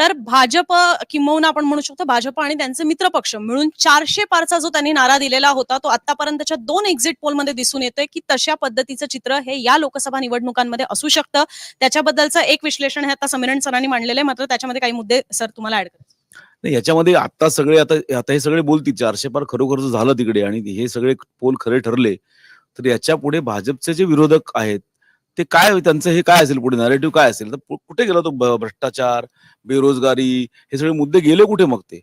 तर भाजप किंबहुना आपण म्हणू शकतो भाजप आणि त्यांचे मित्रपक्ष मिळून चारशे पारचा जो त्यांनी नारा दिलेला होता तो आतापर्यंतच्या दोन एक्झिट पोलमध्ये दिसून येतोय की तशा पद्धतीचं चित्र हे या लोकसभा निवडणुकांमध्ये असू शकतं. त्याच्याबद्दलचं एक विश्लेषण हे आता समीरण सरांनी मांडलेलं आहे मात्र त्याच्यामध्ये काही मुद्दे सर तुम्हाला ऍड करायचे नाही याच्यामध्ये आता सगळे आता आता हे सगळे बोलतील चारशे पार खरोखर झालं तिकडे आणि हे सगळे पोल खरे ठरले. तर याच्यापुढे भाजपचे जे विरोधक आहेत ते काय त्यांचं हे काय असेल पुढे? नॅरेटिव्ह काय असेल? तर कुठे गेला तो भ्रष्टाचार बेरोजगारी हे सगळे मुद्दे गेले कुठे मग ते?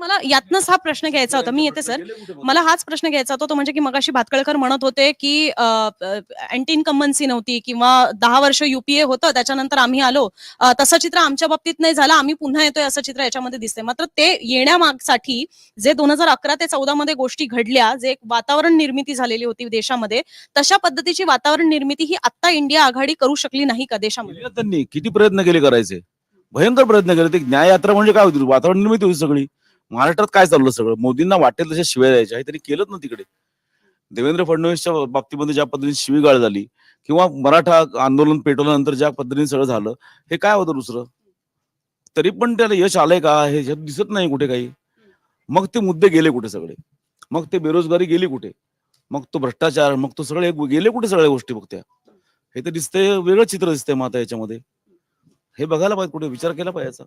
मला यातनच हा प्रश्न घ्यायचा होता. मी येते सर. मला हाच प्रश्न घ्यायचा होता. तो म्हणजे की मगाशी भातकळकर म्हणत होते की अँटी इन्कम्बन्सी नव्हती किंवा दहा वर्ष युपीए होतं त्याच्यानंतर आम्ही आलो. तसं चित्र आमच्या बाबतीत नाही झालं. आम्ही पुन्हा येतोय असं चित्र याच्यामध्ये दिसतंय. मात्र ते येण्यामागसाठी जे दोन हजार अकरा ते चौदा मध्ये गोष्टी घडल्या जे एक वातावरण निर्मिती झालेली होती देशामध्ये तशा पद्धतीची वातावरण निर्मिती ही आता इंडिया आघाडी करू शकली नाही का देशामध्ये? त्यांनी किती प्रयत्न केले करायचे? भयंकर प्रयत्न केले. ते न्याय यात्रा म्हणजे काय होती? वातावरण निर्मिती होती सगळी. महाराष्ट्रात काय चाललं सगळं? मोदींना वाटेल तशा शिव्या द्यायच्या हे त्यांनी केलंच ना तिकडे. देवेंद्र फडणवीसच्या बाबतीमध्ये ज्या पद्धतीने शिवीगाळ झाली किंवा मराठा आंदोलन पेटवल्यानंतर ज्या पद्धतीने सगळं झालं हे काय होतं दुसरं? तरी पण त्याला यश आलंय का? हे दिसत नाही कुठे काही. मग ते मुद्दे गेले कुठे सगळे? मग ते बेरोजगारी गेली कुठे? मग तो भ्रष्टाचार मग तो सगळे गेले कुठे सगळ्या गोष्टी बघ त्या हे तर दिसतंय वेगळं चित्र दिसतंय मग आता याच्यामध्ये. हे बघायला पाहिजे कुठे विचार केला पाहिजे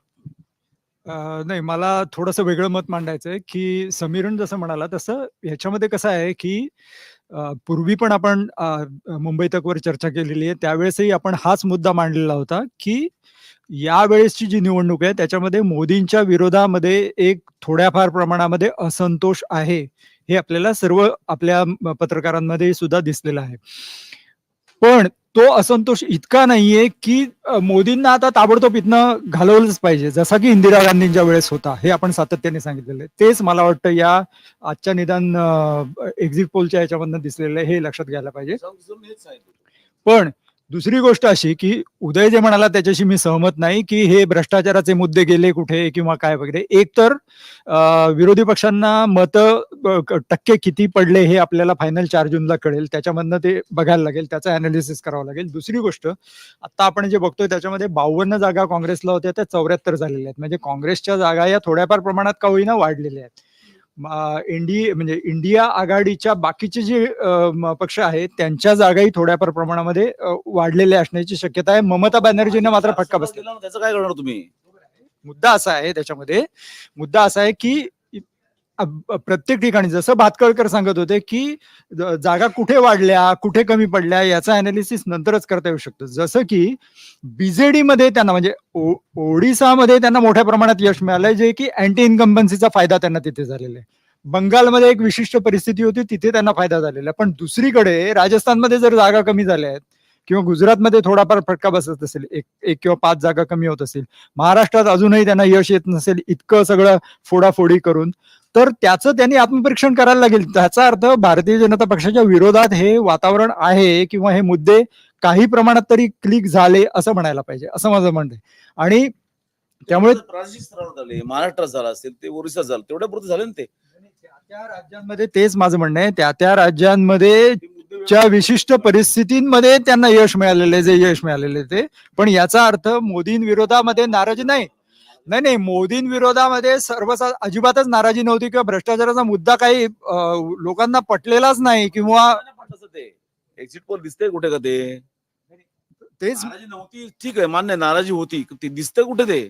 नाही मला थोडंसं वेगळं मत मांडायचं आहे की समीरण जसं म्हणाला तसं ह्याच्यामध्ये कसं आहे की पूर्वी पण आपण मुंबई तकवर चर्चा केलेली आहे. त्यावेळेसही आपण हाच मुद्दा मांडलेला होता की यावेळेसची जी निवडणूक आहे त्याच्यामध्ये मोदींच्या विरोधामध्ये एक थोड्याफार प्रमाणामध्ये असंतोष आहे हे आपल्याला सर्व आपल्या पत्रकारांमध्ये सुद्धा दिसलेलं आहे. पण तो असंतोष इतका नाहीये की मोदींना आता ताबडतोब इथनं घालवलंच पाहिजे. जसा की इंदिरा गांधींच्या वेळेस होता हे आपण सातत्याने सांगितलेलं आहे. तेच मला वाटतं या आजच्या निदान एक्झिट पोलच्या याच्यामधनं दिसलेलं आहे हे लक्षात घ्यायला पाहिजे. पण दुसरी गोष्ट अशी की उदय जे म्हणाला त्याच्याशी मी सहमत नाही की हे भ्रष्टाचाराचे मुद्दे गेले कुठे किंवा काय वगैरे. एक तर विरोधी पक्षांना मत टक्के किती पडले हे आपल्याला फायनल चार जूनला कळेल. त्याच्यामधनं ते बघायला लागेल त्याचं अनालिसिस करावं लागेल. दुसरी गोष्ट आता आपण जे बघतोय त्याच्यामध्ये बावन्न जागा काँग्रेसला होत्या त्या चौऱ्याहत्तर झालेल्या आहेत. म्हणजे काँग्रेसच्या जागा या थोड्याफार प्रमाणात का होईना वाढलेल्या आहेत. इंडी म्हणजे इंडिया आघाडीच्या बाकीचे जे पक्ष आहेत त्यांच्या जागाही थोड्याफार प्रमाणामध्ये वाढलेल्या असण्याची शक्यता आहे. ममता बॅनर्जींना मात्र फटका बसला त्याचं काय करणार तुम्ही? मुद्दा असा आहे त्याच्यामध्ये मुद्दा असा आहे की प्रत्येक ठिकाणी जसं भातकळकर सांगत होते की जागा कुठे वाढल्या कुठे कमी पडल्या याचा अनालिसिस नंतरच करता येऊ शकतं. जसं की बीजेडी मध्ये त्यांना म्हणजे ओडिसामध्ये त्यांना मोठ्या प्रमाणात यश मिळालंय जे की अँटी इन्कम्बन्सीचा फायदा त्यांना तिथे झालेला आहे. बंगालमध्ये एक विशिष्ट परिस्थिती होती तिथे त्यांना फायदा झालेला आहे. पण दुसरीकडे राजस्थानमध्ये जर जागा कमी झाल्या आहेत किंवा गुजरातमध्ये थोडाफार फटका बसत असेल एक एक किंवा पाच जागा कमी होत असेल महाराष्ट्रात अजूनही त्यांना यश येत नसेल इतकं सगळं फोडाफोडी करून तर त्याचं त्यांनी आत्मपरीक्षण करायला लागेल. त्याचा अर्थ भारतीय जनता पक्षाच्या विरोधात हे वातावरण आहे किंवा हे मुद्दे काही प्रमाणात तरी क्लिक झाले असं म्हणायला पाहिजे असं माझं म्हणणं आहे. आणि त्यामुळे झाले महाराष्ट्रात झालं असेल ते ओरिसात झालं तेवढ्या पुरते झाले ना ते? त्या त्या राज्यांमध्ये तेच माझं म्हणणं आहे. त्या त्या राज्यांमध्ये च्या विशिष्ट परिस्थितींमध्ये त्यांना यश मिळालेलं आहे जे यश मिळालेलं ते. पण याचा अर्थ मोदींविरोधामध्ये नाराजी नाही. नाही नाही मोदींविरोधामध्ये सर्व अजिबातच नाराजी नव्हती किंवा भ्रष्टाचाराचा मुद्दा काही लोकांना पटलेलाच नाही किंवा एक्झिट पोल दिसतंय कुठे का ते? तेच नाराजी नव्हती ठीक आहे मान्य नाराजी होती. ते दिसतंय कुठे ते?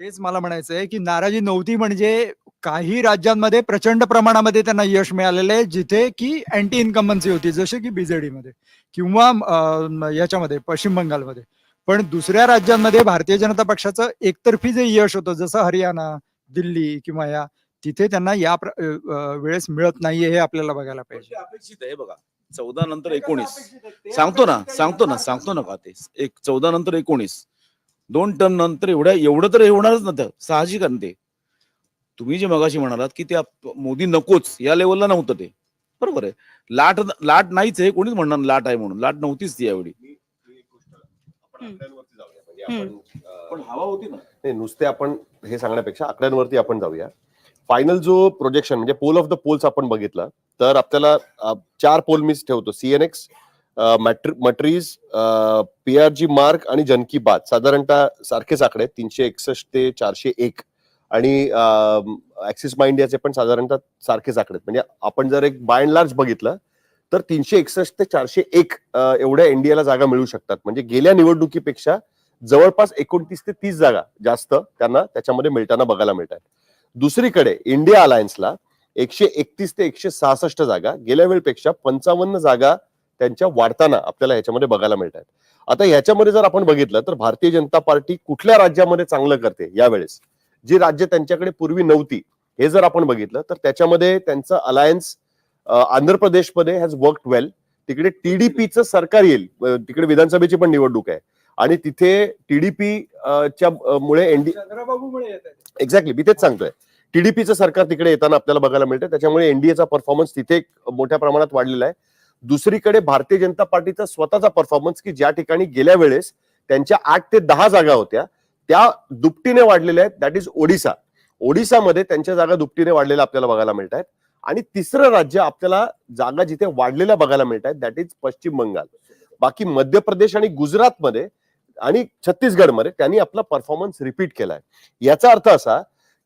तेच मला म्हणायचं आहे की नाराजी नव्हती म्हणजे काही राज्यांमध्ये प्रचंड प्रमाणामध्ये त्यांना यश मिळालेलं आहे जिथे की अँटी इन्कम्बन्सी होती जसे की बीजेडी मध्ये किंवा अं, याच्यामध्ये पश्चिम बंगालमध्ये. पण दुसऱ्या राज्यांमध्ये भारतीय जनता पक्षाचं एकतर्फी जे यश होतं जसं हरियाणा दिल्ली किंवा या तिथे त्यांना या प्र- अं, वेळेस मिळत नाहीये हे आपल्याला बघायला पाहिजे. अपेक्षित आहे बघा. चौदा नंतर एकोणीस. सांगतो ना सांगतो ना सांगतो ना का ते एक चौदा नंतर एकोणीस. दोन टर्म नंतर एवढ्या एवढं तर हे होणारच ना त्या साहजिक ते. तुम्ही जे मगाशी म्हणालात की ते आप- मोदी नकोच या लेवलला नव्हतं ते. बरोबर आहे. लाट लाट नाहीच आहे कोणीच म्हणणार नाही लाट आहे म्हणून. लाट नव्हतीच ती यावेळी. हम्म. पण हवा होती ना. नाही नुसते आपण हे सांगण्यापेक्षा आकड्यांवरती आपण जाऊया. फायनल जो प्रोजेक्शन म्हणजे पोल ऑफ द पोल्स आपण बघितला तर आपल्याला चार पोल मी ठेवतो. सीएनएक्स मट्रीज जी मार्क आणि जनकी बात. साधारणतः सारखेच आकडे आहेत, तीनशे एकसष्ट ते चारशे एक आणि ऍक्सिस माइंड याचे पण साधारणतः सारखेच आकडे आहेत. म्हणजे आपण जर एक बाय अँड लार्ज बघितलं तर तीनशे एकसष्ट ते चारशे एक एवढ्या एनडीएला जागा मिळू शकतात. म्हणजे गेल्या निवडणुकीपेक्षा जवळपास एकोणतीस ते तीस जागा जास्त त्यांना त्याच्यामध्ये मिळताना बघायला मिळतात. दुसरीकडे इंडिया अलायन्सला एकशे एकतीस ते एकशे सहासष्ट जागा गेल्या वेळपेक्षा पंचावन्न जागा त्यांच्या वाढताना आपल्याला ह्याच्यामध्ये बघायला मिळत आहेत आता ह्याच्यामध्ये जर आपण बघितलं तर भारतीय जनता पार्टी कुठल्या राज्यामध्ये चांगलं करते यावेळेस? जी राज्य त्यांच्याकडे पूर्वी नव्हती हे जर आपण बघितलं तर त्याच्यामध्ये त्यांचं अलायन्स आंध्र प्रदेशमध्ये हॅज वर्क वेल तिकडे टीडीपीचं सरकार येईल. तिकडे विधानसभेची पण निवडणूक आहे. आणि तिथे टीडीपी च्या मुळे एनडी एक्झॅक्टली मी तेच सांगतोय. टीडीपीचं सरकार तिकडे येताना आपल्याला बघायला मिळतं त्याच्यामुळे एनडीएचा परफॉर्मन्स तिथे मोठ्या प्रमाणात वाढलेला आहे. दुसरीकडे भारतीय जनता पार्टीचा स्वतःचा परफॉर्मन्स की ज्या ठिकाणी गेल्या वेळेस त्यांच्या आठ ते दहा जागा होत्या त्या दुपटीने वाढलेल्या आहेत. That is Odisha. ओडिसामध्ये त्यांच्या जागा दुपटीने वाढलेल्या आपल्याला बघायला मिळत आहेत आणि तिसरं राज्य आपल्याला जागा जिथे वाढलेल्या बघायला मिळत आहेत दॅट इज पश्चिम बंगाल. बाकी मध्य प्रदेश आणि गुजरातमध्ये आणि छत्तीसगडमध्ये त्यांनी आपला परफॉर्मन्स रिपीट केलाय. याचा अर्थ असा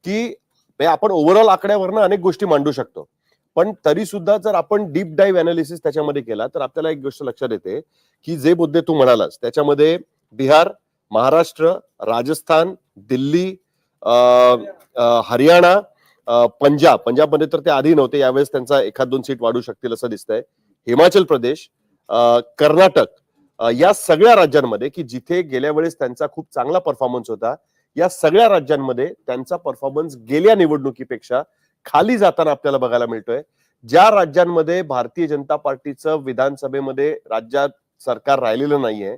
की आपण ओव्हरऑल आकड्यावरनं अनेक गोष्टी मांडू शकतो. पण तरी सुद्धा जर आपण डीप डाईव्ह अनालिसिस त्याच्यामध्ये केला तर आपल्याला एक गोष्ट लक्षात येते की जे मुद्दे तू म्हणालास त्याच्यामध्ये बिहार महाराष्ट्र राजस्थान दिल्ली हरियाणा पंजाब पंजाबमध्ये तर ते आधी नव्हते यावेळेस त्यांचा एखाद दोन सीट वाढू शकतील असं दिसतंय. हिमाचल प्रदेश अं, कर्नाटक या सगळ्या राज्यांमध्ये की जिथे गेल्या वेळेस त्यांचा खूप चांगला परफॉर्मन्स होता या सगळ्या राज्यांमध्ये त्यांचा परफॉर्मन्स गेल्या निवडणुकीपेक्षा खाली जाताना आपल्याला बघायला मिळतोय. ज्या राज्यांमध्ये भारतीय जनता पार्टीचं विधानसभेमध्ये राज्यात सरकार राहिलेलं नाहीये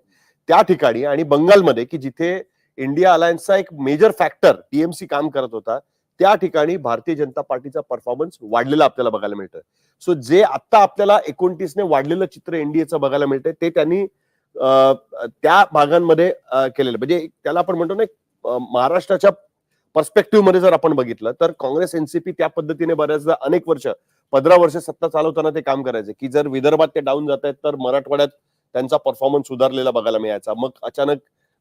त्या ठिकाणी आणि बंगालमध्ये की जिथे इंडिया अलायन्सचा एक मेजर फॅक्टर टीएमसी काम करत होता त्या ठिकाणी भारतीय जनता पार्टीचा परफॉर्मन्स वाढलेला आपल्याला बघायला मिळतोय. सो जे आता आपल्याला एकोणतीसने वाढलेलं चित्र एनडीएचं बघायला मिळतंय ते त्यांनी त्या भागांमध्ये केलेलं. म्हणजे त्याला आपण म्हणतो ना एक, महाराष्ट्राच्या पर्स्पेक्टिव्हमध्ये जर आपण बघितलं तर काँग्रेस एनसीपी त्या पद्धतीने बऱ्याचदा अनेक वर्ष पंधरा वर्ष सत्ता चालवताना ते काम करायचे. की जर विदर्भात ते डाऊन जात आहेत तर मराठवाड्यात त्यांचा परफॉर्मन्स सुधारलेला बघायला मिळायचा. मग अचानक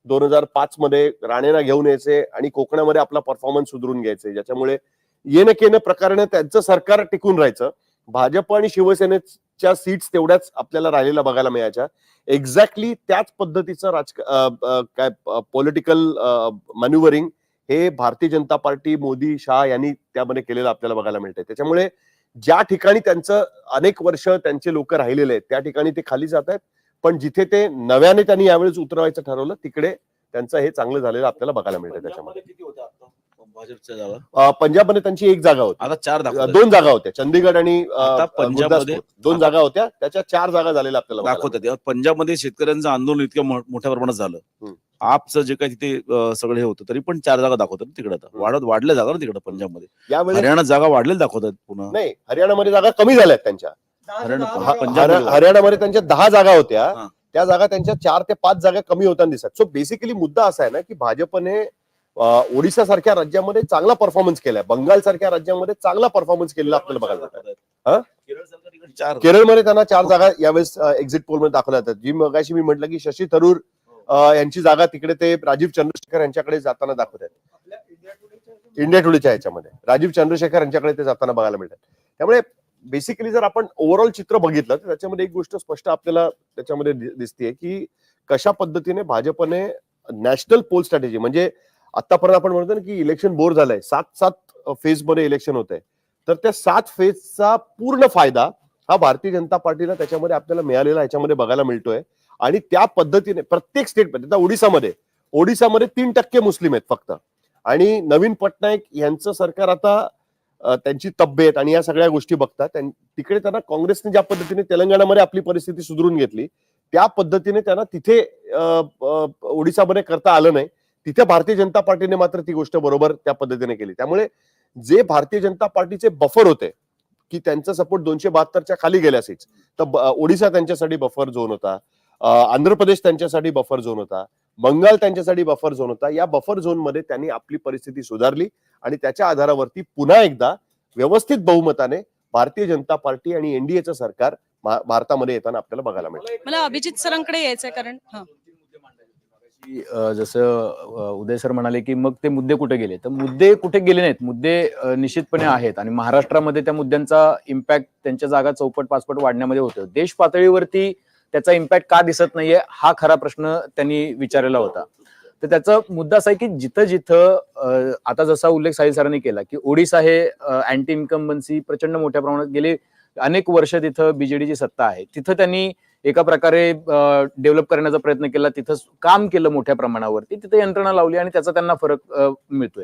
दोन हजार पाच मध्ये राणेना घेऊन यायचे आणि कोकणामध्ये आपला परफॉर्मन्स सुधारून घ्यायचे. ज्याच्यामुळे येणं केनं प्रकारे त्यांचं सरकार टिकून राहायचं. भाजप आणि शिवसेनेच्या सीट्स तेवढ्याच आपल्याला राहिलेल्या बघायला मिळायच्या. एक्झॅक्टली त्याच पद्धतीचं राजक काय पॉलिटिकल मॅन्युवरिंग हे भारतीय जनता पार्टी मोदी शाह यांनी त्यामध्ये केलेलं आपल्याला बघायला मिळतंय. त्याच्यामुळे ज्या ठिकाणी त्यांचं अनेक वर्ष त्यांचे लोक राहिलेले आहेत त्या ठिकाणी ते खाली जात आहेत. पण जिथे ते नव्याने त्यांनी यावेळेस उतरवायचं ठरवलं तिकडे त्यांचं हे चांगलं झालेलं आपल्याला बघायला मिळतं त्याच्यामध्ये. जागा अं, पंजाबमध्ये त्यांची एक जागा होती. आता चार दाखवतात. दोन जागा होत्या. चंदीगड आणि पंजाबमध्ये-. दोन जागा होत्या. त्याच्या चार जागा झालेल्या आपल्याला दाखवतात पंजाबमध्ये शेतकऱ्यांचं आंदोलन इतक्या मो- मोठ्या प्रमाणात झालं. आपचं जे काही तिथे सगळं हे होतं तरी पण चार जागा दाखवतात ना तिकडे. वाढत वाढल्या जागा ना तिकडे पंजाबमध्ये. हरियाणात जागा वाढलेल्या दाखवतात पुन्हा. नाही हरियाणामध्ये जागा कमी झाल्या आहेत त्यांच्या. हरियाणा हा- हरियाणामध्ये त्यांच्या दहा जागा होत्या. त्या जागा त्यांच्या चार ते पाच जागा कमी होताना दिसत सो बेसिकली मुद्दा असा आहे ना की भाजपने ओडिशा सारख्या राज्यामध्ये चांगला परफॉर्मन्स केलाय. बंगाल सारख्या राज्यामध्ये चांगला परफॉर्मन्स केलेला आपल्याला बघायला केरळ केरळमध्ये त्यांना चार जागा यावेळेस एक्झिट पोलमध्ये दाखवल्या जातात. जी मगाशी मी म्हटलं की शशी थरूर यांची जागा तिकडे ते राजीव चंद्रशेखर यांच्याकडे जाताना दाखवत आहेत. इंडिया टुडेच्या ह्याच्यामध्ये. राजीव चंद्रशेखर यांच्याकडे ते जाताना बघायला मिळतात. त्यामुळे बेसिकली जर आपण ओव्हरऑल चित्र बघितलं तर त्याच्यामध्ये एक गोष्ट स्पष्ट आपल्याला त्याच्यामध्ये दिसते की कशा पद्धतीने भाजपने नॅशनल पोल स्ट्रॅटेजी म्हणजे आतापर्यंत आपण म्हणतो ना की इलेक्शन बोर झालंय. सात सात फेजमध्ये इलेक्शन होत आहे तर त्या सात फेजचा पूर्ण फायदा हा भारतीय जनता पार्टीला त्याच्यामध्ये आपल्याला मिळालेला याच्यामध्ये बघायला मिळतोय. आणि त्या पद्धतीने प्रत्येक स्टेटमध्ये आता ओडिसामध्ये ओडिसामध्ये तीन टक्के मुस्लिम आहेत फक्त. आणि नवीन पटनायक यांचं सरकार आता त्यांची तब्येत आणि या सगळ्या गोष्टी बघतात. तिकडे त्यांना काँग्रेसने ज्या पद्धतीने तेलंगणामध्ये आपली परिस्थिती सुधारून घेतली त्या पद्धतीने त्यांना तिथे ओडिसामध्ये करता आलं नाही. तिथे भारतीय जनता पार्टीने मात्र ती गोष्ट बरोबर त्या पद्धतीने केली. त्यामुळे जे भारतीय जनता पार्टीचे बफर होते की त्यांचा सपोर्ट दोनशे बहात्तरच्या खाली गेल्या असेच तर ओडिसा त्यांच्यासाठी बफर झोन होता आंध्र प्रदेश त्यांच्यासाठी बफर झोन होता बंगाल त्यांच्यासाठी बफर झोन होता या बफर झोनमध्ये त्यांनी आपली परिस्थिती सुधारली आणि त्याच्या आधारावरती पुन्हा एकदा व्यवस्थित बहुमताने भारतीय जनता पार्टी आणि एनडीएचं सरकार भारतामध्ये येताना आपल्याला बघायला मिळेल. मला अभिजित सरांकडे यायचंय कारण हा. की, जसं उदय सर म्हणाले की मग ते मुद्दे कुठे गेले? तर मुद्दे कुठे गेले नाहीत. मुद्दे निश्चितपणे आहेत आणि महाराष्ट्रामध्ये त्या मुद्द्यांचा इम्पॅक्ट त्यांच्या जागा चौपट पाचपट वाढण्यामध्ये होतो. देश पातळीवरती त्याचा इम्पॅक्ट का दिसत नाहीये हा खरा प्रश्न त्यांनी विचारलेला होता. तर त्याचा मुद्दा असा आहे की जिथं जिथं आता जसा उल्लेख साहिल सरांनी केला की ओडिसा हे अँटी इन्कम्बन्सी प्रचंड मोठ्या प्रमाणात गेले अनेक वर्ष तिथं बीजेडीची सत्ता आहे. तिथं त्यांनी एका प्रकारे डेव्हलप करण्याचा प्रयत्न केला. तिथं काम केलं मोठ्या प्रमाणावरती. तिथे यंत्रणा लावली आणि त्याचा त्यांना फरक मिळतोय.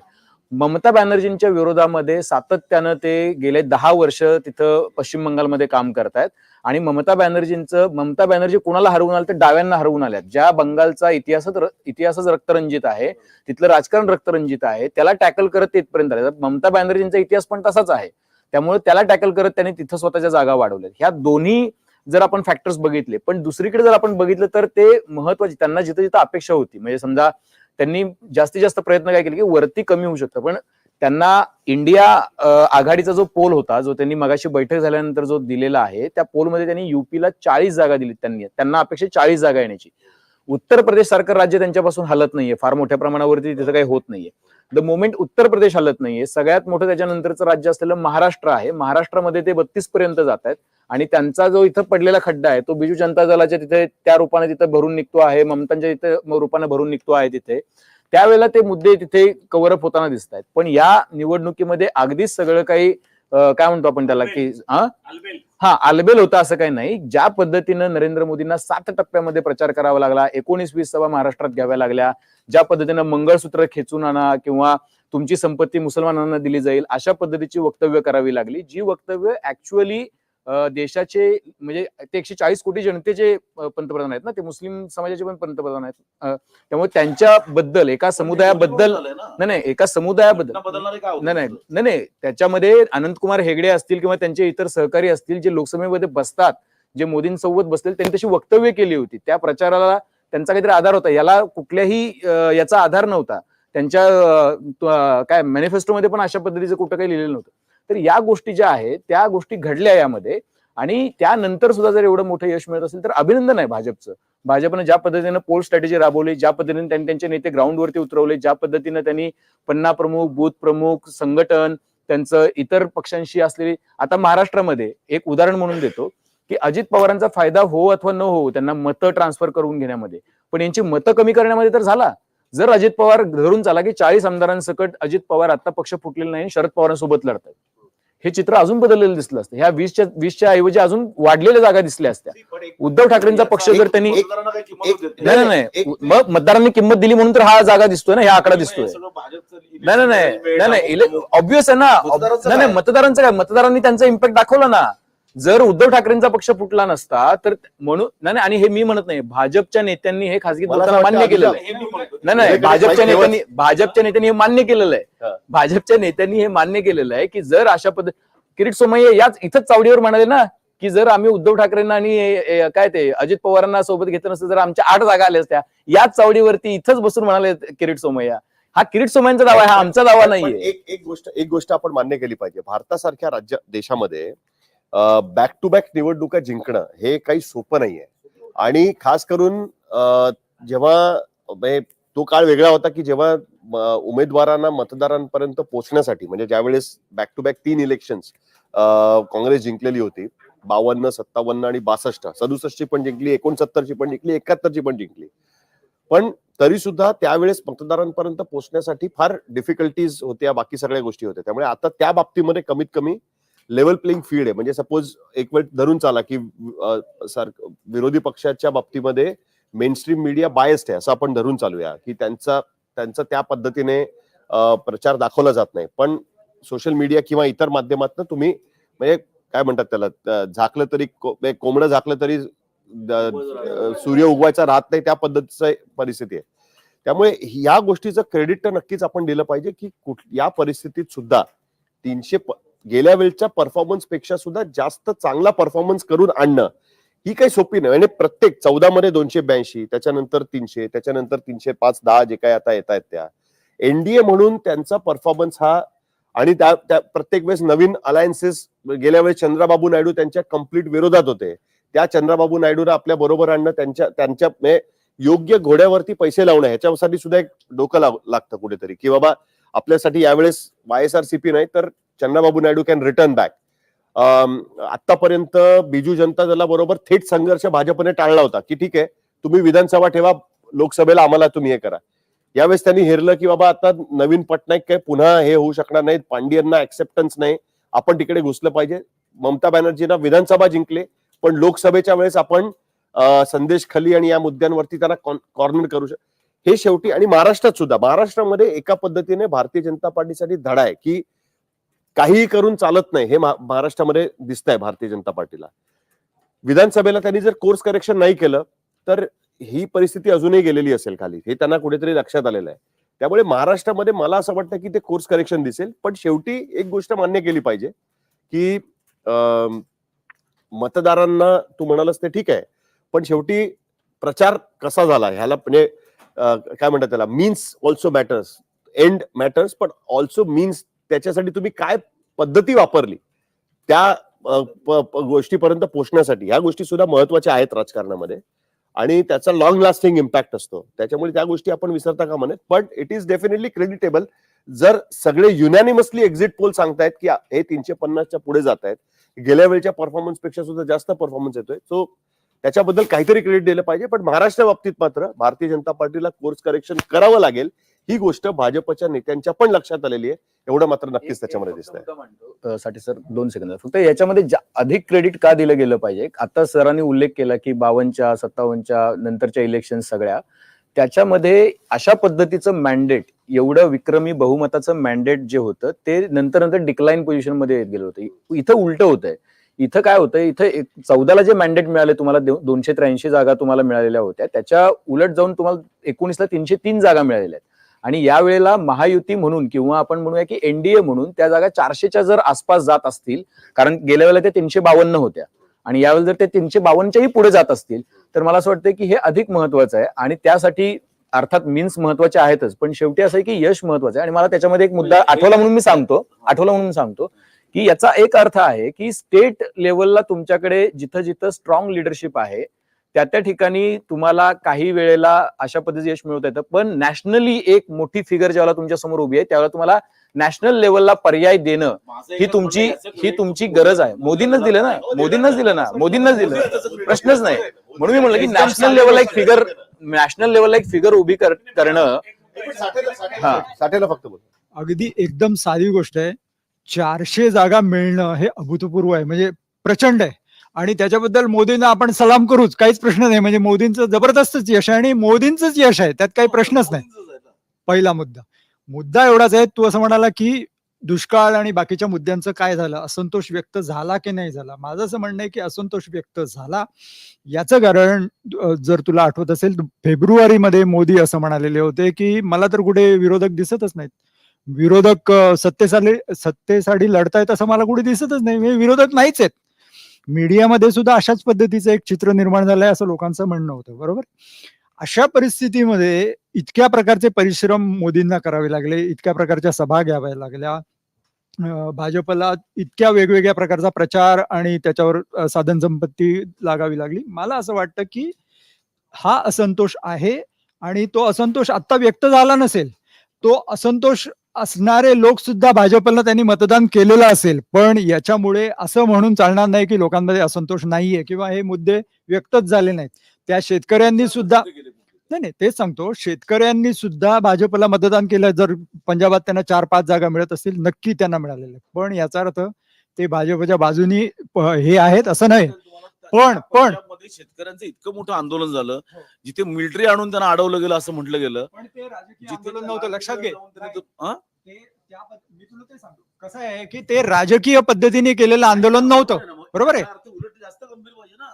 ममता बॅनर्जींच्या विरोधामध्ये सातत्यानं ते गेले दहा वर्ष तिथं पश्चिम बंगालमध्ये काम करतायत. आणि ममता बॅनर्जींचं ममता बॅनर्जी कोणाला हरवून आले तर डाव्यांना हरवून आल्यात. ज्या बंगालचा इतिहासच इतिहासच रक्तरंजित आहे तिथलं राजकारण रक्तरंजित आहे त्याला टॅकल करत तिथपर्यंत आले ममता बॅनर्जींचा इतिहास पण तसाच आहे. त्यामुळे त्याला टॅकल करत त्यांनी तिथं स्वतःच्या जागा वाढवल्यात. ह्या दोन्ही जर आपण फॅक्टर्स बघितले पण दुसरीकडे जर आपण बघितलं तर ते महत्त्वाचे त्यांना जिथं जिथं अपेक्षा होती. म्हणजे समजा त्यांनी जास्तीत जास्त प्रयत्न काय केले की वरती कमी होऊ शकतं. पण त्यांना इंडिया आघाडीचा जो पोल होता जो त्यांनी मगाशी बैठक झाल्यानंतर जो दिलेला आहे त्या पोलमध्ये त्यांनी युपीला चाळीस जागा दिली त्यांनी. त्यांना अपेक्षा चाळीस जागा येण्याची. उत्तर प्रदेश सारखं राज्य त्यांच्यापासून हलत नाहीये. फार मोठ्या प्रमाणावरती तिथं काही होत नाहीये. द मोमेंट उत्तर प्रदेश हलत नाहीये सगळ्यात मोठं त्याच्यानंतरचं राज्य असलेलं महाराष्ट्र आहे. महाराष्ट्रामध्ये ते बत्तीस पर्यंत जात आहेत आणि त्यांचा जो इथं पडलेला खड्डा आहे तो बिजू जनता दलाच्या तिथे त्या रूपाने तिथे भरून निघतो आहे ममतांच्या म- रूपाने भरून निघतो आहे तिथे. त्यावेळेला ते मुद्दे तिथे कव्हरअप होताना दिसत आहेत पण या निवडणुकीमध्ये अगदीच सगळं काही काय म्हणतो आपण त्याला की हा? हा आलबेल होता असं काही नाही. ज्या पद्धतीनं नरेंद्र मोदींना सात टप्प्यामध्ये प्रचार करावा लागला एकोणीस वीस सभा महाराष्ट्रात घ्याव्या लागल्या ज्या पद्धतीनं मंगळसूत्र खेचून आणा किंवा तुमची संपत्ती मुसलमानांना दिली जाईल अशा पद्धतीची वक्तव्य करावी लागली. जी वक्तव्य ऍक्च्युअली देशाचे म्हणजे ते एकशे चाळीस कोटी जनतेचे पंतप्रधान आहेत ना. ते मुस्लिम समाजाचे पण पंतप्रधान आहेत. त्यामुळे त्यांच्याबद्दल एका समुदायाबद्दल नाही नाही एका समुदायाबद्दल नाही नाही नाही नाही. त्याच्यामध्ये अनंतकुमार हेगडे असतील किंवा त्यांचे इतर सहकारी असतील जे लोकसभेमध्ये बसतात जे मोदींसोबत बसतील त्यांनी तशी वक्तव्य केली होती. त्या प्रचाराला त्यांचा काहीतरी आधार होता. याला कुठल्याही याचा आधार नव्हता. त्यांच्या काय मॅनिफेस्टोमध्ये पण अशा पद्धतीचं कुठं काही लिहिलेलं नव्हतं. तर या गोष्टी ज्या आहेत त्या गोष्टी घडल्या यामध्ये आणि त्यानंतर सुद्धा जर एवढं मोठं यश मिळत असेल तर अभिनंदन आहे भाजपचं. भाजपनं ज्या पद्धतीनं पोल स्ट्रॅटेजी राबवली ज्या पद्धतीने त्यांनी त्यांचे नेते ग्राउंडवरती उतरवले ज्या पद्धतीनं त्यांनी पन्ना प्रमुख बूथ प्रमुख संघटन त्यांचं इतर पक्षांशी असलेली आता महाराष्ट्रामध्ये एक उदाहरण म्हणून देतो. की अजित पवारांचा फायदा हो अथवा न हो त्यांना मतं ट्रान्सफर करून घेण्यामध्ये. पण यांची मतं कमी करण्यामध्ये तर झाला. जर अजित पवार धरून चाला की चाळीस आमदारांसकट अजित पवार आता पक्ष फुटलेला नाही शरद पवारांसोबत लढतात हे चित्र अजून बदललेलं दिसलं असतं. ह्या वीसच्या वीसच्या ऐवजी अजून वाढलेल्या जागा दिसल्या असत्या. उद्धव ठाकरेंचा पक्ष जर त्यांनी एक- नाही नाही मग मतदारांनी किंमत दिली म्हणून तर हा जागा दिसतोय ना हा आकडा दिसतोय. नाही नाही नाही ऑब्विस आहे ना. नाही? मतदारांचं काय? मतदारांनी त्यांचा इम्पॅक्ट दाखवला ना. जर उद्धव ठाकरेंचा पक्ष फुटला नसता तर म्हणून नाही आणि हे मी म्हणत नाही भाजपच्या नेत्यांनी हे खासगी मान्य केलेलं आहे. नाही नाही भाजपच्या नेत्यांनी भाजपच्या नेत्यांनी हे मान्य केलेलं. आहे. भाजपच्या नेत्यांनी हे मान्य केलेलं आहे की जर अशा पद्धत किरीट सोमय्या याच इथंच चावडीवर म्हणाले ना की जर आम्ही उद्धव ठाकरेंना आणि काय ते अजित पवारांना सोबत घेतलं नसतं तर आमच्या आठ जागा आल्या असत्या याच चावडीवरती इथंच बसून म्हणाले किरीट सोमय्या. हा किरीट सोमय्यांचा दावा आहे हा आमचा दावा नाहीये. एक एक गोष्ट एक गोष्ट आपण मान्य केली पाहिजे. भारतासारख्या राज्य देशामध्ये बॅक टू बॅक निवडणुका जिंकणं हे काही सोपं नाही आहे आणि खास करून जेव्हा म्हणजे तो काळ वेगळा होता की जेव्हा उमेदवारांना मतदारांपर्यंत पोहोचण्यासाठी म्हणजे ज्यावेळेस बॅक टू बॅक तीन इलेक्शन्स काँग्रेस जिंकलेली होती बावन्न सत्तावन्न आणि बासष्ट सदुसष्टची पण जिंकली एकोणसत्तरची पण जिंकली एकाहत्तरची पण जिंकली. पण तरी सुद्धा त्यावेळेस मतदारांपर्यंत पोहोचण्यासाठी फार डिफिकल्टीज होत्या बाकी सगळ्या गोष्टी होत्या. त्यामुळे आता त्या बाबतीमध्ये कमीत कमी लेवल प्लेइंग फील्ड आहे. म्हणजे सपोज एक वेळ धरून चाला की विरोधी पक्षाच्या बाबतीमध्ये मेन स्ट्रीम मीडिया बायस्ड आहे असं आपण धरून चालूया की त्यांचा त्यांचा त्या पद्धतीने प्रचार दाखवला जात नाही. पण सोशल मीडिया किंवा इतर माध्यमातून तुम्ही म्हणजे काय म्हणतात त्याला झाकलं तरी म्हणजे कोंबडं झाकलं तरी सूर्य उगवायचा राहत नाही त्या पद्धतीचं परिस्थिती आहे. त्यामुळे या गोष्टीचं क्रेडिट तर नक्कीच आपण दिलं पाहिजे की कुठ या परिस्थितीत सुद्धा तीनशे गेल्या वेळच्या परफॉर्मन्सपेक्षा सुद्धा जास्त चांगला परफॉर्मन्स करून आणणं ही काही सोपी नाही. आणि प्रत्येक चौदा मध्ये दोनशे ब्याऐंशी त्याच्यानंतर तीनशे त्याच्यानंतर तीनशे पाच दहा जे काही आता येत आहेत त्या एनडीए म्हणून त्यांचा परफॉर्मन्स हा आणि त्या त्या प्रत्येक वेळेस नवीन अलायन्सेस गेल्या वेळेस चंद्राबाबू नायडू त्यांच्या कंप्लीट विरोधात होते. त्या चंद्राबाबू नायडूला आपल्या बरोबर आणणं त्यांच्या त्यांच्या म्हणजे योग्य घोड्यावरती पैसे लावणं ह्याच्यासाठी सुद्धा एक डोकं लागतं कुठेतरी. की बाबा आपल्यासाठी यावेळेस Y S R C P नाही तर Chandrababu Naidu can return back आतापर्यंत बिजू जनता दला बरोबर थेट संघर्ष भाजपने टाळला होता. की ठीक आहे तुम्ही विधानसभा ठेवा लोकसभेला आम्हाला तुम्ही हे करा. यावेळेस त्यांनी हेरलं की बाबा आता नवीन पटनाईक काय पुन्हा हे होऊ शकणार नाहीत पांडियांना ऍक्सेप्टन्स नाही. आपण तिकडे घुसलं पाहिजे. ममता बॅनर्जीना विधानसभा जिंकले पण लोकसभेच्या वेळेस आपण संदेश खली आणि या मुद्द्यांवरती त्यांना कॉर्नर करू शक हे शेवटी आणि महाराष्ट्रात सुद्धा महाराष्ट्रामध्ये एका पद्धतीने भारतीय जनता पार्टीसाठी धडा आहे की काहीही करून चालत नाही हे महाराष्ट्रामध्ये दिसत आहे भारतीय जनता पार्टीला. विधानसभेला त्यांनी जर कोर्स करेक्शन नाही केलं तर ही परिस्थिती अजूनही गेलेली असेल खाली. हे त्यांना कुठेतरी लक्षात आलेलं आहे. त्यामुळे महाराष्ट्रामध्ये मला असं वाटतं की ते कोर्स करेक्शन दिसेल पण शेवटी एक गोष्ट मान्य केली पाहिजे की मतदारांना तू म्हणालस ते ठीक आहे पण शेवटी प्रचार कसा झाला? ह्याला म्हणजे काय म्हणतात त्याला? Means also matters and matters पण ऑल्सो मीन्स त्याच्यासाठी तुम्ही काय पद्धती वापरली? त्या गोष्टीपर्यंत पोहोचण्यासाठी. ह्या गोष्टी सुद्धा महत्त्वाच्या आहेत राजकारणामध्ये. आणि त्याचा लॉंग लास्टिंग इम्पॅक्ट असतो. त्याच्यामुळे त्या गोष्टी आपण विसरता का म्हणत पण इट इज डेफिनेटली क्रेडिटेबल जर सगळे युनॅनिमसली एक्झिट पोल सांगतायत की हे तीनशे पन्नासच्या पुढे जात आहेत गेल्या वेळच्या परफॉर्मन्सपेक्षा सुद्धा जास्त परफॉर्मन्स येतोय. सो त्याच्याबद्दल काहीतरी क्रेडिट दिलं पाहिजे. पण महाराष्ट्र बाबतीत मात्र भारतीय जनता पार्टीला कोर्स करेक्शन करावं लागेल. ही गोष्ट भाजपच्या नेत्यांच्या पण लक्षात आलेली आहे. एवढं मात्र नक्कीच त्याच्यामध्ये दिसतंय. अ, साठी सर दोन सेकंद फक्त याच्यामध्ये अधिक क्रेडिट का दिलं गेलं पाहिजे? आता सरांनी उल्लेख केला की बावनच्या सत्तावन्नच्या नंतरच्या इलेक्शन सगळ्या. त्याच्यामध्ये अशा पद्धतीचं मॅन्डेट एवढं विक्रमी बहुमताचं मॅन्डेट जे होतं ते नंतर नंतर डिक्लाइन पोझिशनमध्ये येत गेलं होतं. इथं उलट होतंय. इथं काय होतं इथं एक चौदाला जे मॅन्डेट मिळाले तुम्हाला दोनशे त्र्याऐंशी जागा तुम्हाला मिळालेल्या होत्या. त्याच्या उलट जाऊन तुम्हाला एकोणीसला तीनशे तीन जागा मिळालेल्या आहेत. आणि यावेळेला महायुती म्हणून किंवा आपण म्हणूया की एनडीए म्हणून त्या जागा चारशेच्या जर आसपास जात असतील कारण गेल्या वेळेला त्या तीनशे बावन्न होत्या आणि यावेळेला जर ते तीनशे बावन्नच्याही पुढे जात असतील तर मला असं वाटतं की हे अधिक महत्वाचं आहे आणि त्यासाठी अर्थात मीन्स महत्त्वाचे आहेतच. पण शेवटी असं आहे की यश महत्वाचं आहे आणि मला त्याच्यामध्ये एक मुद्दा आठवला म्हणून मी सांगतो आठवला म्हणून सांगतो की याचा एक अर्थ आहे की स्टेट लेवलला तुमच्याकडे जिथं जिथं स्ट्रॉंग लिडरशिप आहे त्या त्या ठिकाणी तुम्हाला काही वेळेला अशा पद्धतीचे यश मिळवता येतं. पण नॅशनली एक मोठी फिगर ज्यावेळेला तुमच्यासमोर उभी आहे त्यावेळेला तुम्हाला नॅशनल लेवलला पर्याय देणं ही तुमची ही तुमची गरज आहे. मोदींनाच दिलं ना? मोदींनाच दिलं ना? मोदींनाच दिलं? प्रश्नच नाही. म्हणून मी म्हणलं की नॅशनल लेवलला एक फिगर नॅशनल लेवलला एक फिगर उभी कर- करणं हा. साठेला फक्त बोल. अगदी एकदम साधी गोष्ट आहे. चारशे जागा मिळणं हे अभूतपूर्व आहे. म्हणजे प्रचंड आहे. आणि त्याच्याबद्दल मोदींना आपण सलाम करूच काहीच प्रश्न नाही. म्हणजे मोदींचं जबरदस्तच यश आहे आणि मोदींचंच यश आहे त्यात काही प्रश्नच नाही. पहिला मुद्दा. मुद्दा एवढाच आहे तू असं म्हणाला की दुष्काळ आणि बाकीच्या मुद्द्यांचं काय झालं? असंतोष व्यक्त झाला की नाही झाला? माझं असं म्हणणं आहे की असंतोष व्यक्त झाला. याचं कारण जर तुला आठवत असेल फेब्रुवारीमध्ये मोदी असं म्हणालेले होते की मला तर कुठे विरोधक दिसतच नाहीत. विरोधक सत्तेसाठी सत्तेसाठी लढतायत असं मला कुठे दिसतच नाही. म्हणजे विरोधक नाहीच आहेत. मीडियामध्ये सुद्धा अशाच पद्धतीचं एक चित्र निर्माण झालंय असं लोकांचं म्हणणं होतं बरोबर? अशा परिस्थितीमध्ये इतक्या प्रकारचे परिश्रम मोदींना करावे लागले इतक्या प्रकारच्या सभा घ्याव्या लागल्या. भाजपला इतक्या वेगवेगळ्या प्रकारचा प्रचार आणि त्याच्यावर साधन संपत्ती लागावी लागली. मला असं वाटतं की हा असंतोष आहे आणि तो असंतोष आता व्यक्त झाला नसेल तो असंतोष असणारे लोक सुद्धा भाजपला त्यांनी मतदान केलेलं असेल. पण याच्यामुळे असं म्हणून चालणार नाही की लोकांमध्ये असंतोष नाहीये किंवा हे मुद्दे व्यक्तच झाले नाहीत. त्या शेतकऱ्यांनी सुद्धा नाही नाही तेच सांगतो. शेतकऱ्यांनी सुद्धा भाजपला मतदान केलं जर पंजाबात त्यांना चार पाच जागा मिळत असतील नक्की त्यांना मिळालेले. पण याचा अर्थ ते भाजपच्या बाजूनी हे आहेत असं नाही. पण- पण- शेतकऱ्यांचं इतकं मोठं आंदोलन झालं जिथे मिलिटरी आणून त्यांना अडवलं गेलं असं म्हटलं गेलं. पण ते राजकीय जिथे आंदोलन नव्हतं लक्षात घे. हा? ते त्या पद्ध- मी तुला ते सांगतो. कसं आहे की ते राजकीय पद्धतीने केलेलं आंदोलन नव्हतं. बरोबर आहे. अर्थ उलट जास्त गंभीर पाहिजे ना.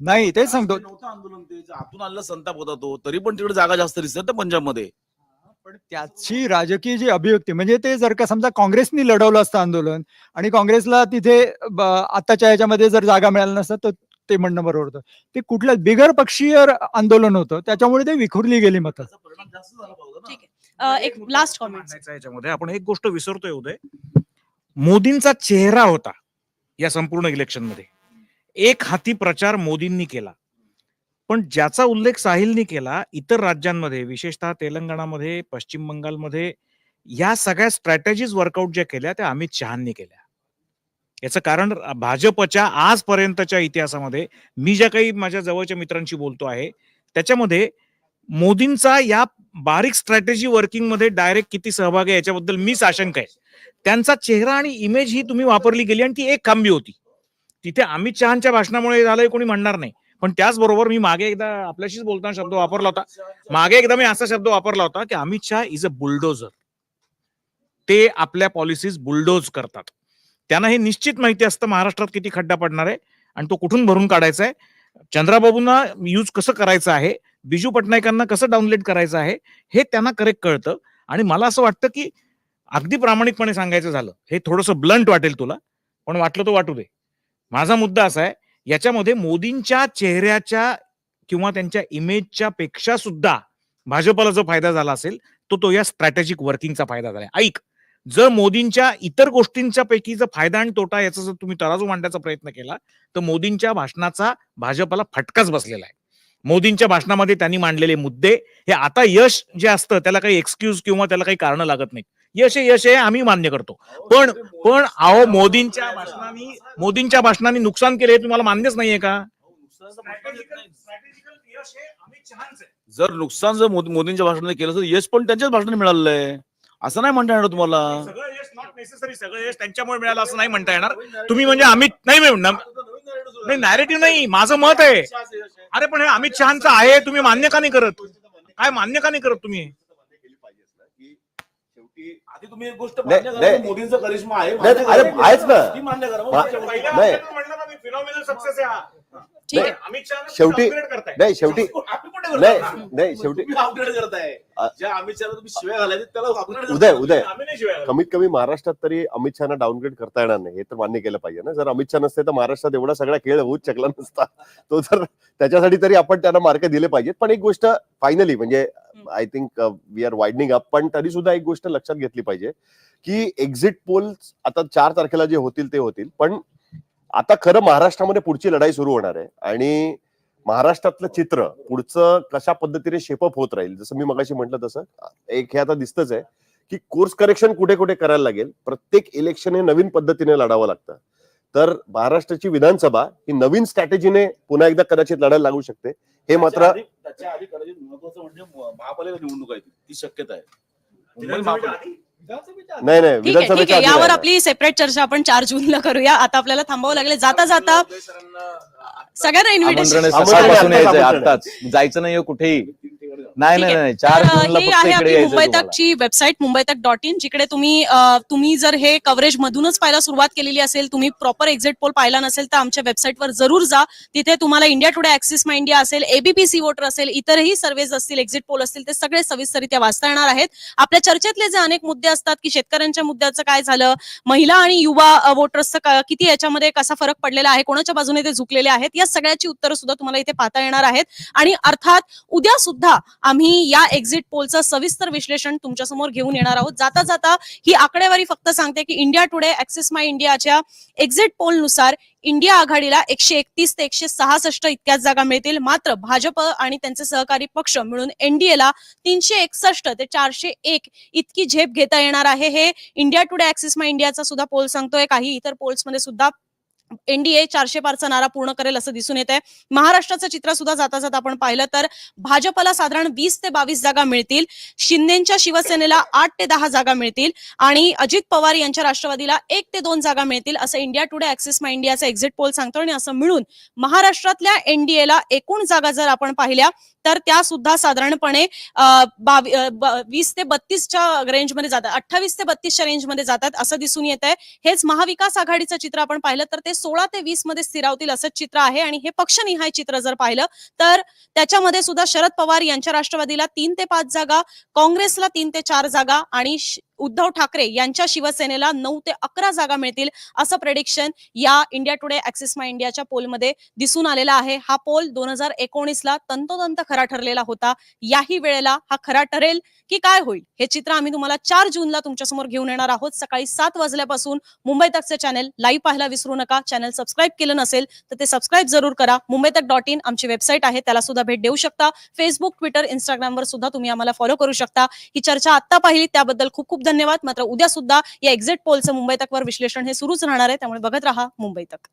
नाही तेच सांगतो. ते नव्हतं आंदोलन ते. जे आतून आलेला संताप होता तो. तरी पण तिकडे जागा जास्त दिसतात ना पंजाबमध्ये. पण त्याची राजकीय जी अभिव्यक्ती म्हणजे ते जर का समजा काँग्रेसनी लढवलं असतं आंदोलन आणि काँग्रेसला तिथे ब- आताच्या ह्याच्यामध्ये जर जागा मिळाल्या नसतात तर ते म्हणणं बरोबर होतं. ते कुठल्या बिगर पक्षीय आंदोलन होतं त्याच्यामुळे ते विखुरली गेली मतं. एक लास्ट कॉमेंट मांडायचं आहे याच्यामध्ये? आपण एक गोष्ट विसरतोय उदय. मोदींचा चेहरा होता या संपूर्ण इलेक्शनमध्ये. एक हाती प्रचार मोदींनी केला. पण ज्याचा उल्लेख साहिलनी केला इतर राज्यांमध्ये विशेषतः तेलंगणामध्ये पश्चिम बंगालमध्ये या सगळ्या स्ट्रॅटेजीज वर्कआउट ज्या केल्या त्या अमित शहानी केल्या. याचं कारण भाजपच्या आजपर्यंतच्या इतिहासामध्ये मी ज्या काही माझ्या जवळच्या मित्रांशी बोलतो आहे त्याच्यामध्ये मोदींचा या बारीक स्ट्रॅटेजी वर्किंगमध्ये डायरेक्ट किती सहभाग आहे याच्याबद्दल मी साशंक आहे. त्यांचा चेहरा आणि इमेज ही तुम्ही वापरली गेली आणि ती एक खांबी होती. तिथे अमित शहाच्या भाषणामुळे झालंय कोणी म्हणणार नाही. पण त्याचबरोबर मी मागे एकदा आपल्याशीच बोलताना शब्द वापरला होता. मागे एकदा मी असा शब्द वापरला होता की Amit Shah is a bulldozer ते आपल्या पॉलिसीज बुलडोज करतात. त्यांना हे निश्चित माहिती असतं महाराष्ट्रात किती खड्डा पडणार आहे आणि तो कुठून भरून काढायचा आहे. चंद्राबाबूंना यूज कसं करायचं आहे? बिजू पटनायकांना कसं डाउनलोड करायचं आहे? हे त्यांना करेक्ट कळतं. आणि मला असं वाटतं की अगदी प्रामाणिकपणे सांगायचं झालं हे थोडंसं ब्लंट वाटेल तुला पण वाटलं तो वाटू दे. माझा मुद्दा असा आहे याच्यामध्ये मोदींच्या चेहऱ्याच्या किंवा त्यांच्या इमेजच्या पेक्षा सुद्धा भाजपला जो फायदा झाला असेल तो तो या स्ट्रॅटेजिक वर्किंगचा फायदा झाला ऐक जर मोदींच्या इतर गोष्टींच्या पैकीचा फायदा आणि तोटा याचा जर तुम्ही तराजू मांडण्याचा प्रयत्न केला तर मोदींच्या भाषणाचा भाजपला फटकाच बसलेला आहे. मोदींच्या भाषणामध्ये त्यांनी मांडलेले मुद्दे हे आता यश जे असतं त्याला काही एक्सक्यूज किंवा त्याला काही कारण लागत नाही यश आहे यश आहे आम्ही मान्य करतो. पण पण अहो मोदींच्या भाषणाने मोदींच्या भाषणाने नुकसान केले हे तुम्हाला मान्यच नाहीये का? जर नुकसान जर मोदी- मोदींच्या भाषणाने केलं तर यश पण त्यांच्याच भाषणाने मिळालेलं आहे. असं नाही म्हणता येणार तुम्हाला सगळं यश नॉट नेसेसरी सगळं यश त्यांच्यामुळे मिळालं असं नाही म्हणता येणार तुम्ही म्हणजे अमित नाही नाही, नाही नॅरेटिव्ह नाही माझं मत आहे अरे पण हे अमित शहाचं आहे तुम्ही मान्य का नाही करत काय मान्य का नाही करत तुम्ही आधी तुम्ही एक गोष्ट नाही, मान्य करा नाही. की मोदींचा करिश्मा आहे नाही, मान्य अरे, करा. आहेच ना. ती मान्य करा मग मा- त्याच्या नाही. success आहे हा. ठीक आहे. अमित शहा शेवटी- करताय? नाही शेवटी नाही करतो? नाही शेवटी करताय. ज्या अमित शहाला तुम्ही शिव्या घालायचे त्याला उदय. उदय. आम्ही नाही शिवाय कमीत कमी महाराष्ट्रात तरी अमित शहाना डाऊनग्रेड करता येणार नाही हे तर मान्य केलं पाहिजे ना. जर अमित शहा नसते तर महाराष्ट्रात एवढा सगळा खेळ होऊच शकला नसता. तो जर त्याच्यासाठी तरी आपण त्यांना मार्क दिले पाहिजेत. पण एक गोष्ट फायनली म्हणजे I think we are widening up पण तरी सुद्धा एक गोष्ट लक्षात घेतली पाहिजे की एक्झिट पोल आता चार तारखेला जे होतील ते होतील. पण आता खरं महाराष्ट्रामध्ये पुढची लढाई सुरू होणार आहे. आणि महाराष्ट्रातलं चित्र पुढचं कशा पद्धतीने शेपअप होत राहील जसं मी मगाशी म्हटलं तसं एक हे आता दिसतच आहे की कोर्स करेक्शन कुठे कुठे करायला लागेल प्रत्येक इलेक्शन हे नवीन पद्धतीने लढावं लागतं. तर महाराष्ट्राची विधानसभा ही नवीन स्ट्रॅटेजीने पुन्हा एकदा कदाचित लढायला लागू शकते. हे मात्र त्याच्या आधी- त्याच्या आधी कदाचित महत्वाचं म्हणजे महापालिका निवडणूक आहे ती. शक्यता आहे. नाही नाही ठीक आहे ठीक विधानसभेच्या आहे. आधी यावर नाही. आपली सेपरेट चर्चा आपण चार जूनला करूया. आता आपल्याला थांबावं लागले. जाता जाता सगळ्यांना इन्व्हिटेशन आमंत्रण आहे, आमंत्रण सकाळपासून आहे, यायचंय आमंत्रण आहे. आताच जायचं नाहीये कुठेही. नाही चार तर, ही आहे आपली मुंबई. तकची वेबसाईट मुंबई तक डॉट इन जिकडे तुम्ही अ, तुम्ही जर हे कव्हरेज मधूनच पाहायला सुरुवात केलेली असेल तुम्ही प्रॉपर एक्झिट पोल पाहिला नसेल तर आमच्या वेबसाईटवर जरूर जा. तिथे तुम्हाला India Today Axis My India असेल एबीपी वोटर असेल इतरही सर्वेज असतील एक्झिट पोल असतील ते सगळे सविस्तरित्या वाचता येणार आहेत. आपल्या चर्चेतले जे अनेक मुद्दे असतात की शेतकऱ्यांच्या मुद्द्याचं काय झालं महिला आणि युवा वोटर्सचं किती याच्यामध्ये कसा फरक पडलेला आहे कोणाच्या बाजूने ते झुकलेले आहेत या सगळ्याची उत्तरं सुद्धा तुम्हाला इथे पाहता येणार आहेत. आणि अर्थात उद्या सुद्धा आम्ही या एक्झिट पोलचं सविस्तर विश्लेषण तुमच्यासमोर घेऊन येणार आहोत. जाता जाता ही आकडेवारी फक्त सांगते की इंडिया टुडे ऍक्सिस माय इंडियाच्या एक्झिट पोलनुसार इंडिया आघाडीला एकशे एकतीस ते एकशे सहासष्ट इतक्याच जागा मिळतील. मात्र भाजप आणि त्यांचे सहकारी पक्ष मिळून एनडीएला तीनशे एकसष्ट ते चारशे एक इतकी झेप घेता येणार आहे. हे इंडिया टुडे ऍक्सिस माय इंडियाचा सुद्धा पोल सांगतोय. काही इतर पोल्समध्ये सुद्धा एनडीए चारशे पारचा नारा पूर्ण करेल असं दिसून येत आहे महाराष्ट्राचं चित्र सुद्धा जाता जाता आपण पाहिलं तर भाजपला साधारण वीस ते बावीस जागा मिळतील. शिंदेच्या शिवसेनेला आठ ते दहा जागा मिळतील. आणि अजित पवार यांच्या राष्ट्रवादीला एक ते दोन जागा मिळतील असं इंडिया टुडे ऍक्सिस माय इंडियाचा एक्झिट पोल सांगतो आणि असं मिळून महाराष्ट्रातल्या एनडीएला एकूण जागा जर आपण पाहिल्या तर त्या सुद्धा साधारणपणे वीस ते बत्तीसच्या रेंजमध्ये जातात. अठ्ठावीस ते बत्तीसच्या रेंजमध्ये जातात असं दिसून येत आहे हेच महाविकास आघाडीचं चित्र आपण पाहिलं तर ते सोळा ते वीसमध्ये स्थिरावतील असंच चित्र आहे आणि हे पक्षनिहाय चित्र जर पाहिलं तर त्याच्यामध्ये सुद्धा शरद पवार यांच्या राष्ट्रवादीला तीन ते पाच जागा काँग्रेसला तीन ते चार जागा आणि उद्धव ठाकरे यांच्या शिवसेनेला नऊ ते अकरा जागा मिळतील असं प्रेडिक्शन या इंडिया टुडे ऍक्सिस माय इंडियाच्या पोलमध्ये दिसून आलेला आहे. हा पोल दोन हजार एकोणीसला तंतोतंत खरा ठरलेला होता. याही वेळेला हा खरा ठरेल की काय होईल? हे चित्र आम्ही तुम्हाला चार जूनला तुमच्यासमोर घेऊन येणार आहोत. सकाळी सात वाजल्यापासून मुंबई तकचे चॅनल लाईव्ह पाहायला विसरू नका. चॅनल सबस्क्राईब केलं नसेल तर ते सबस्क्राईब जरूर करा. मुंबई तक डॉट इन आमची वेबसाईट आहे. त्याला सुद्धा भेट देऊ शकता. फेसबुक ट्विटर इंस्टाग्रामवर सुद्धा तुम्ही आम्हाला फॉलो करू शकता. ही चर्चा आता पाहिली. त्याबद्दल खूप खूप धन्यवाद. मात्र उद्या सुद्धा या एक्झिट पोलचं मुंबई तकवर विश्लेषण हे सुरूच राहणार आहे. त्यामुळे बघत राहा मुंबई तक.